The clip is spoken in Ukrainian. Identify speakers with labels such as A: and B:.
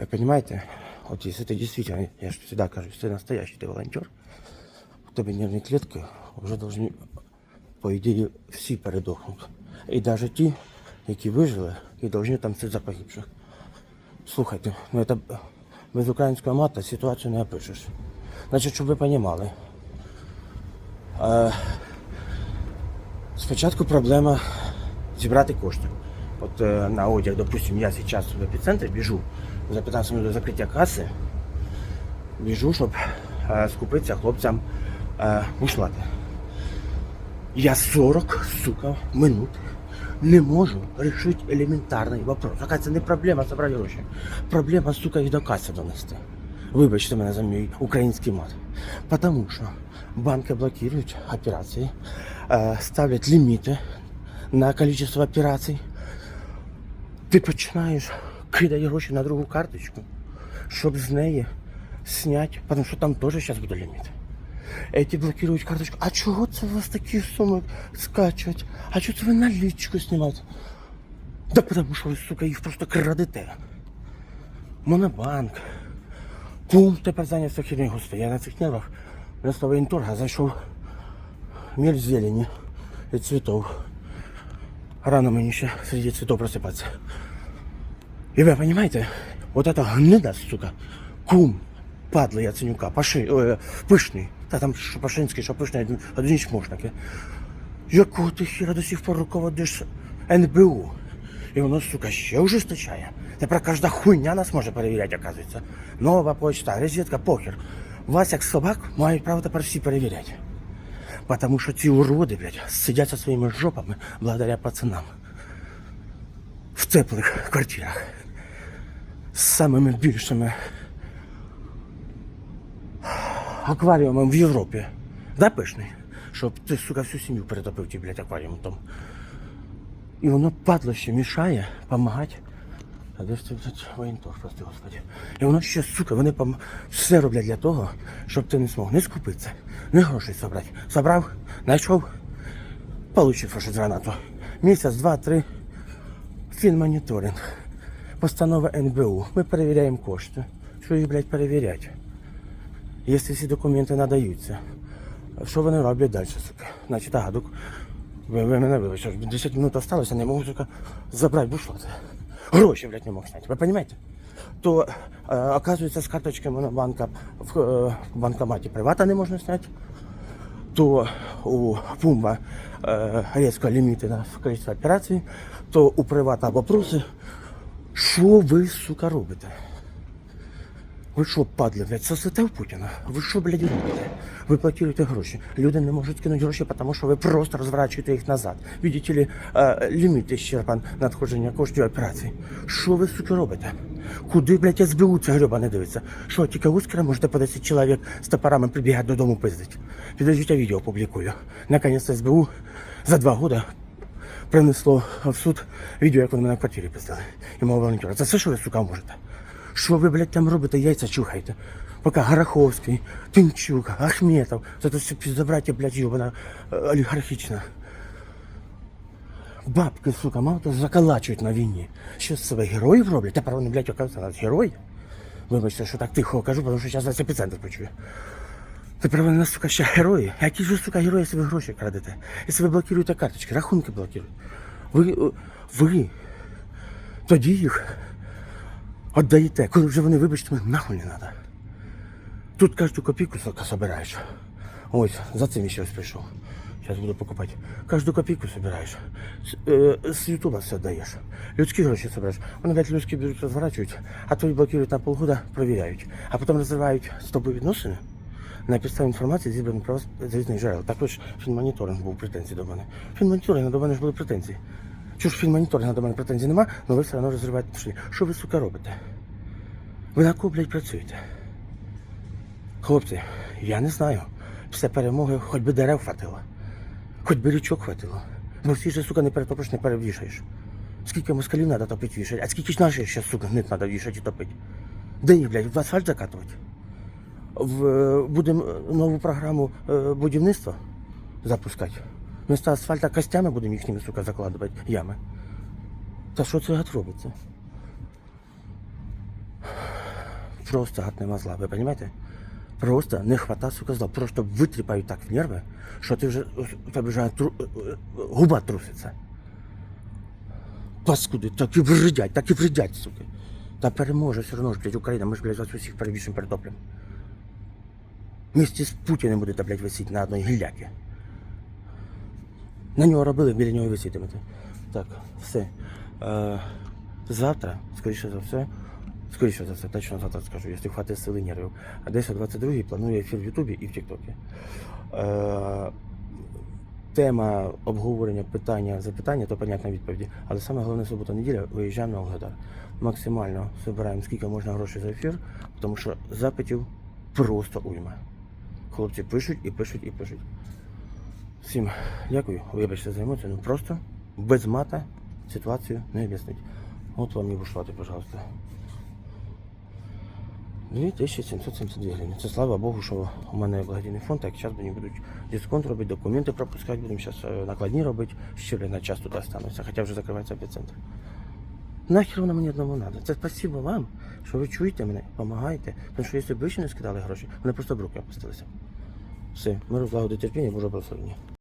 A: Вы понимаете, вот если ты действительно, я же всегда кажу, если ты настоящий, ты волонтер, у тебе нервні клітки вже повинні, по ідеї, всі передохнути. І навіть ті, які вижили, і повинні там це за погибших. Слухайте, ну це без українського мата ситуацію не опишеш. Значить, щоб ви розуміли. Е, спочатку проблема зібрати кошти. От е, на одяг, допустим, я зараз в епіцентрі біжу за 15 минут до закриття каси, біжу, щоб е, скупитися хлопцям е, бушлати. Я 40, сука, минут не можу решити елементарний вопрос. Яка це не проблема забрати гроші. Проблема, сука, їх до каси донести. Вибачте мене за мій український мат. Потому що банки блокують операції, ставлять ліміти на количество операцій. Ти починаєш кидати гроші на другу карточку, щоб з неї зняти, тому що там теж зараз буде ліміт. Эти блокирують карточку. А чого це у вас такі суми скачуть? А чого це ви налічку знімаєте? Да потому що ви, сука, їх просто крадете. Монобанк. Кум тепер зайнявся хернею. Господи, я на цих нервах вместо воєнторга зайшов мель зелені і цвітов. Рано мені ще серед цвітов просипатися. И вы понимаете, вот эта гнида, сука, кум, падла Яценюка, паши, э, пишний, та там що Пашинський, що пишний, один, один чмошники. Якого ти хіра до сих пор руководиш НБУ? І воно, сука, ще ужесточає. Тепер кожна хуйня нас може перевіряти, оказується. Нова почта, розетка, похер. Вас, як собак, мають право тепер всі перевіряти. Потому що ці уроди, блядь, сидять со своїми жопами благодаря пацанам. В теплих квартирах. З самими більшими акваріумом в Європі. Да, пишний? Щоб ти, сука, всю сім'ю перетопив ті, блядь, акваріум там. І воно падло ще мішає допомагати. А де ж блядь, воєнтор, прости господи. І воно ще, сука, вони пом... все роблять для того, щоб ти не змог не скупитися, не грошей собрати. Собрав, знайшов, получив щось з гранату. Місяць, два, три. Фінмоніторинг. Постанова НБУ. Ми перевіряємо кошти. Що їх, блядь, перевіряти? Якщо всі документи надаються. Що вони роблять далі, сука? Значить, ага, док... ви, ви мене вибачте, 10 минут осталося, не можу, сука, забрати бушлати. Гроші, блядь, не мог зняти. Ви розумієте? То, е, оказується, з карточки монобанка в, е, банкоматі привата не можна зняти то у Пумба е, різко ліміти на кількість операцій, то у привата вопроси. Що ви, сука, робите? Ви що, падли, блядь, сосете в Путіна? Ви що, блядь, робите? Ви платуєте гроші. Люди не можуть кинути гроші, тому що ви просто розворачуєте їх назад. Ли, е, ліміт ісчерпан надходження коштів операцій. Що ви, сука, робите? Куди, блядь, СБУ ця гриба не дивиться? Що, тільки в Ускара можете по 10 чоловік з топорами прибігати додому пиздить? Підождіть, я відео опублікую. Наконець СБУ за два года принесло в суд відео, як вони мене в квартирі пиздили. І мого волонтера. Це все, що ви, сука, можете? Що ви, блядь, там робите, яйця чухаєте? Поки Гороховський, Тимчук, Ахметов, це все піздобраття, блядь, йобана, олігархічна. Бабки, сука, мало того, закалачують на війні. Що з себе героїв роблять? Тепер вони, блядь, оказуються нас герої. Вибачте, що так тихо кажу, тому що зараз весь епіцентр почує. Тепер вони нас, сука, ще герої. Які ж сука, герої, якщо ви гроші крадете? Якщо ви блокуєте карточки, рахунки блокуєте. Ви, ви тоді їх віддаєте, коли вже вони, вибачте, нахуй не треба. Тут кожну копійку, сука, собираєш. Ось, за цим ще ось прийшов. Зараз буду покупати. Кожну копійку собираєш. З, е, з Ютуба все даєш. Людські гроші собираєш. Вони, блядь, людські беруть, розворачують, а твої блокують на полгода, провіряють. А потім розривають з тобою відносини на підставі інформації зібраних про вас з різних джерел. Також фінмоніторинг був претензій до мене. Фінмоніторинг до мене ж були претензії. Чого ж фінмоніторинга до мене претензій нема, але ви все одно розриваєте пішли. Що ви, сука, робите? Ви на кого, працюєте? Хлопці, я не знаю. Після перемоги хоч би дерев хватило, хоч би річок хватило. Бо всі ж, сука, не перетопиш, не перевішаєш. Скільки москалів треба топити вішати, а скільки ж наших ще, сука, гнит треба вішати і топити. Де їх, блядь, в асфальт закатувати? В, е, будемо нову програму е, будівництва запускати. Вместо асфальта костями будемо їхніми, сука, закладувати ями. Та що це гад робиться? просто гад нема зла, ви розумієте? Просто не хвата, сука, зла. Просто витріпають так в нерви, що ти вже у тебе вже тру, е, е, губа труситься. Паскуди, так і вредять, так і вредять, сука. Та переможе все одно ж, блядь, Україна, ми ж, блядь, вас усіх перебільшим перетоплем. Вместе з Путіним будете, блядь, висіти на одній гіллякі. На нього робили, біля нього висітимете. Так, все. Е, завтра, скоріше за все, скоріше за все, точно завтра скажу, якщо хватить сили нервів. А десь о 22-й планую ефір в Ютубі і в Тіктокі. Е, тема обговорення, питання, запитання, то понятна відповіді. Але саме головне субота неділя виїжджаємо на Огледар. Максимально збираємо скільки можна грошей за ефір, тому що запитів просто уйма. Хлопці пишуть і пишуть і пишуть. Всім дякую, вибачте за емоцію, ну просто без мата ситуацію не об'яснить. От вам і бушлати, пожалуйста. 2772 гривні. Це слава Богу, що у мене благодійний фонд, так зараз мені будуть дисконт робити, документи пропускати, будемо зараз накладні робити, ще на час тут остануться, хоча вже закривається епіцентр. Нахер воно мені одному треба. Це спасибо вам, що ви чуєте мене, допомагаєте. Тому що якщо б ви ще не скидали гроші, вони просто в руки опустилися. Все, миру, злагоди, терпіння, Боже благословення.